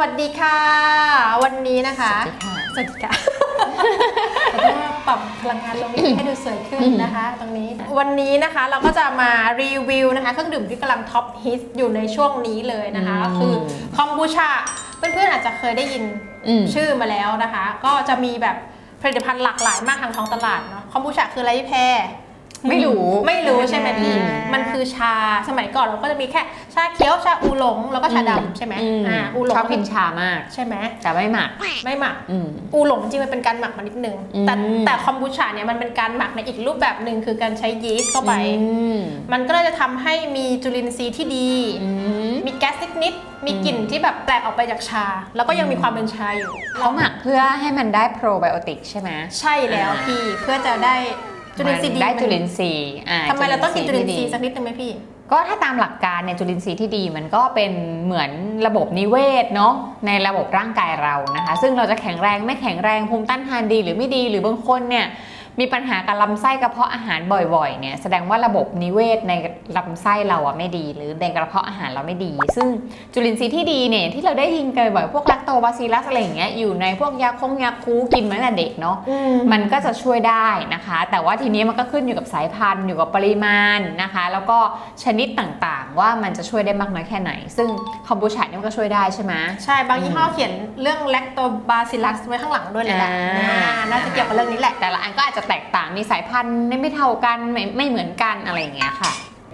วัสดีค่ะ วันนี้นะคะ สวัสดีค่ะสวัสดีค่ะแล้วก็ปรับพลังงานตรงนี้ให้ดูสวยขึ้นนะคะ ตรงนี้ วันนี้นะคะเราก็จะมารีวิวนะคะเครื่องดื่มที่กำลังท็อปฮิตอยู่ในช่วงนี้เลยนะคะอืมก็คือคอมบูชาเพื่อนๆอาจจะเคยได้ยินอืมชื่อมาแล้วนะคะ ก็จะมีแบบผลิตภัณฑ์หลากหลายมากทางท้องตลาดเนาะคอมบูชาคืออะไรพี่แพร ไม่รู้ไม่รู้ใช่ไหมพี่อ่ามัมันคือชาสมัยก่อนเราก็จะมีแค่ชาเขียวชาอูหลงแล้วก็ชาดำใช่ไหมอืมอ่าอูหลงชอบกินชามากใช่ไหมแต่ไม่หมักไม่หมักอืมอูหลงจริงๆมันเป็นการหมักมานิดนึงอืมแต่แต่คอมบูชาเนี่ยมันเป็นการหมักในอีกรูปแบบหนึ่งคือการใช้ยีสต์เข้าไปอืมมันก็เลยจะทำให้มีจุลินทรีย์ที่ดีอืมมีแก๊สนิดๆมีกลิ่นที่แบบแปลกออกไปจากชา แล้วก็ยังมีความเป็นชาอยู่เขาหมักเพื่อให้มันได้โปรไบโอติกใช่ไหมใช่แล้วพี่เพื่อจะได้ จุลินทรีย์ดีมันได้จุลินทรีย์อ่าทำไมเราต้องกินจุลินทรีย์ที่สักดีนิดนึงไหมพี่ ก็ถ้าตามหลักการเนี่ยจุลินทรีย์ที่ดีมันก็เป็นเหมือนระบบนิเวศเนาะในระบบร่างกายเรานะคะ ซึ่งเราจะแข็งแรงไม่แข็งแรงภูมิต้านทานดีหรือไม่ดีหรือบางคนเนี่ย มีปัญหากับลำไส้กระเพาะอาหารบ่อยๆเนี่ยแสดงว่าระบบนิเวศในลำไส้เราอะไม่ดี หรือในกระเพาะอาหารเราไม่ดี ซึ่งจุลินทรีย์ที่ดีเนี่ยที่เราได้ยินกันบ่อยๆพวกแลคโตบาซิลัสอะไรอย่างเงี้ยอยู่ในพวกยาคงยาคูกินมาตั้งแต่เด็กเนาะมันก็จะช่วยได้นะคะ แต่ว่าทีนี้มันก็ขึ้นอยู่กับสายพันธุ์อยู่กับปริมาณนะคะ แล้วก็ชนิดต่างๆ ว่ามันจะช่วยได้มากน้อยแค่ไหน ซึ่งคอมบูชาเนี่ยมันก็ช่วยได้ใช่ไหมใช่บางยี่ห้อเขียนเรื่องแลคโตบาซิลัสไว้ข้างหลังด้วยเลยแหละ อย่าน่าจะเกี่ยวกับเรื่องนี้แหละ แต่ละอันก็อาจจะแตกต่างมีสายพันธุ์ไม่เท่ากันไม่ไม่เหมือนกันอะไรอย่างเงี้ยค่ะ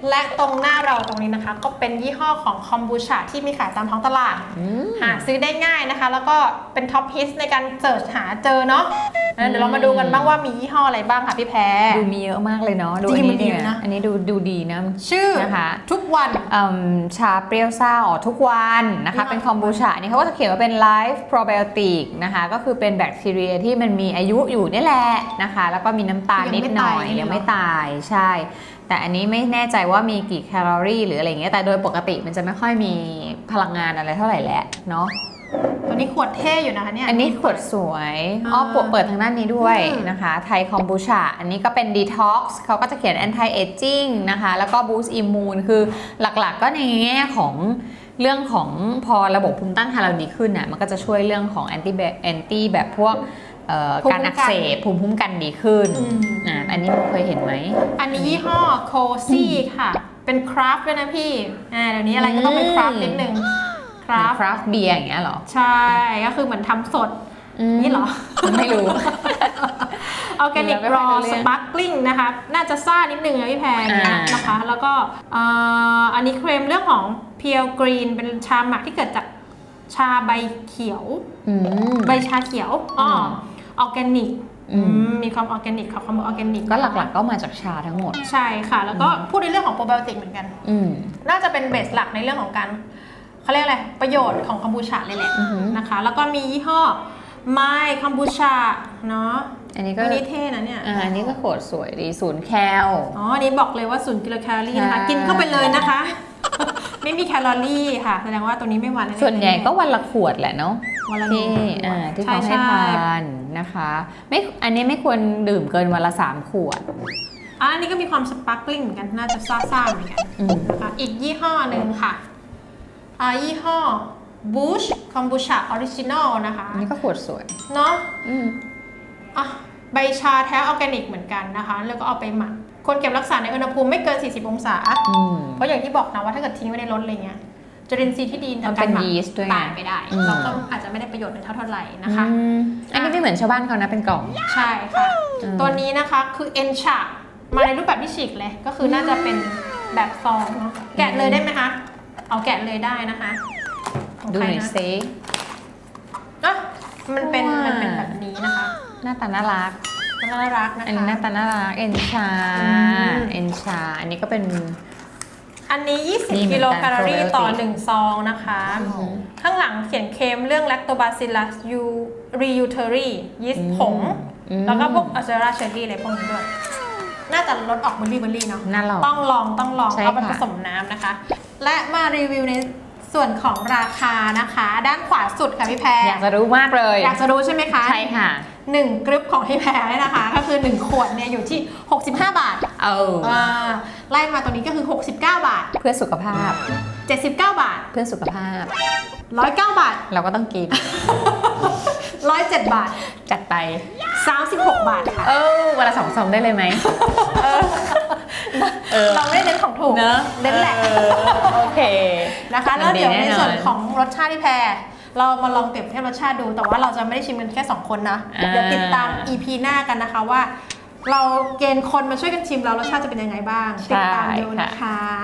และตรงหน้าเราตรงนี้นะคะ ก็เป็นยี่ห้อของคอมบูชาที่มีขายตามท้องตลาดอืมหาซื้อได้ง่ายนะคะ แล้วก็เป็นท็อปฮิตในการเสิร์ชหาเจอเนาะงั้นเดี๋ยวเรามาดูกันบ้างว่ามียี่ห้ออะไรบ้างค่ะพี่แพรดูมีเยอะมากเลยเนาะดูจริอังนมันนี้ดีเนี่ยนะอันนี้ดูดูดีนะ ชื่อนะคะทุกวันอืมชาเปรี้ยวซ่าอ๋อทุกวันนะคะอืมเป็นคอมบูชานี่เขาก็จะเขียนว่าเป็น Life Probiotic นะคะ ก็คือเป็นแบคทีเรียที่มันมีอายุอยู่นี่แหละนะคะ แล้วก็มีน้ำตาลนิดหน่อยยังไม่ตายใช่แต่อันนี้ไม่แน่ใจว่ามีกี่แคลอรี่หรืออะไรเงี้ยแต่โดยปกติมันจะไม่ค่อยมีพลังงานอะไรเท่าไหร่แหละเนาะตัวนี้ขวดเท่อยู่นะคะเนี่ยอันนี้ขวดสวยอ๋ออ่าปวดเปิดทางด้านนี้ด้วยอืมนะคะ ไทยคอมบูชา อันนี้ก็เป็นดีท็อกซ์เขาก็จะเขียน anti aging นะคะ แล้วก็ boost immune คือหลักๆก็ในแง่ของเรื่องของพอระบบภูมิต้านทานเราดีขึ้นน่ะมันก็จะช่วยเรื่องของ anti anti แบบพวกเอ่อภูมิคุ้มการอักเสบภูมิคุ้มกันดีขึ้น อืมอ่าอันนี้มันเคยเห็นไหม อันนี้ยี่ห้อโคซี่ค่ะ เป็นคราฟด้วยนะพี่ อ่าเดี๋ยวนี้อะไรก็ต้องเป็นคราฟนิดนึงคราฟคราฟเบียร์อย่างเงี้ยเหรอ ใช่ ก็คือเหมือนทำสดมนี่เหรอ ไม่รู้ออร์แกนิกไม่รค่ออยรู้เรื่สองปาร์กลิงนะคะ น่าจะซ่านิดนึงนะพี่แพรเนี้ยอ่านนะคะ แล้วก็เอ่ออันนี้เคลมเรื่องของเพียวกรีนเป็นชาหมักที่เกิดจากชาใบเขียวอืมใบชาเขียวอ๋ออออร์แกนิกอื มมีความออร์แกนิกค่ะความออร์แกนิกก็หลักๆก็มาจากชาทั้งหมด ใช่ค่ะ แล้วก็พูดในเรื่องของโปรไบโอติกเหมือนกันอืมน่าจะเป็นเบสหลักในเรื่องของการเขาเรียกอะไรประโยชน์ของคอมบูชาเลยแหละอือหือนะคะ แล้วก็มียี่ห้อไมคอมบูชาเนาะอันนี้ก็อันนี้เท่นะเนี่ยอ่าอันนี้ก็ขวดสวยดีศูนย์แคลอ๋ออันนี้บอกเลยว่าศูนย์กิโลแคลอรี่นะคะใช่กินเข้าไปเลยนะคะ ไม่มีแคลอรี่ค่ะ แสดงว่าตัวนี้ไม่หวานแๆส่วนใหญ่ก็วันละขวดแหละเนาะ วันละหนึ่ที่งขวด อ่าที่ใช่เขาให้ใช่ ทานนะคะ ไม่อันนี้ไม่ควรดื่มเกินวันละสามขวด อะอันนี้ก็มีความสปาร์กลิงเหมือนกัน น่าจะซ่าๆเหมือนกันอืม นะคะอีกยี่ห้อหนึ่งค่ะอ่ายี่ห้อ Bush Kombucha Original นะคะอันนี้ก็ขวดสวย เนาะ อืม อะใบชาแท้ออร์แกนิกเหมือนกันนะคะ แล้วก็เอาไปหมักควรเก็บรักษาในอุณหภูมิไม่เกิน 40 องศา อืม เพราะอย่างที่บอกนะว่าถ้าเกิดทิ้งไว้ในรถอะไรเงี้ย จุลินทรีย์ที่ดีมันทำการหมักเป็นยีสต์ด้วยไงตายไปได้อืมเราก็อาจจะไม่ได้ประโยชน์ในเท่าเท่าไหร่นะคะอืมอันนี้ไม่เหมือนชาวบ้านเขานะเป็นกล่อง ใช่ค่ะอืมตัวนี้นะคะคือเอนชามาในรูปแบบที่ฉีกเลย ก็คือน่าจะเป็นแบบซองเนาะแกะเลยได้ไหมคะ เอาแกะเลยได้นะคะของดูใครหน่อยนะซิอะมันเป็นว้ามัมันเป็นแบบนี้นะคะ หน้าตาน่ารักมันน่ารักนะคะอันนี้หน้าตาน่ารักเอ็นชาอืมเอ็นชา อันนี้ก็เป็น อันนี้ นี่เหมือน20กิโลกันแคลอรี่ probiotic ต่อ1ซองนะคะอือหือข้างหลังเขียนเคมเรื่อง lactobacillus u reuteri ยีสต์ผง อืม แล้วก็พวกอัลเซราเชอรี่อะไรพวกนี้ด้วย น่าจะลดออกเบอร์รี่เบอร์รี่เนาะ น่าลอง ต้องลองต้องลองใช่เอาไปค่ะ ผสมน้ำนะคะ และมารีวิวในส่วนของราคานะคะ ด้านขวาสุดค่ะพี่แพรอยากจะรู้มากเลย อยากจะรู้ใช่ไหมคะ ใช่ค่ะ หนึ่งกรึปของพี่แพรเนี่ยนะคะ ก็คือ 1 ขวดเนี่ยอยู่ที่ 65 บาทเอออ่าไล่มาตัวนี้ก็คือ 69 บาท เพื่อสุขภาพ 79 บาท เพื่อสุขภาพ 109 บาท เราก็ต้องกิน 107 บาท จัดไป 36 บาทค่ะ เออเวลาสองซองได้เลยไหมเออ เราไม่ได้เน้นของถูกเนอะเน้นแหละเออโอเค นะคะมันแล้วเดี๋ยวดีในแน่นอนส่วนของรสชาติที่แพร เรามาลองเปรียบเทียบรสชาติดู แต่ว่าเราจะไม่ได้ชิมกันแค่ 2 คนนะอ่าเดี๋ยวติดตาม EP หน้ากันนะคะว่า เราเกณฑ์คนมาช่วยกันชิมแล้วรสชาติจะเป็นยังไงบ้าง ติดตามดูนะคะโอเค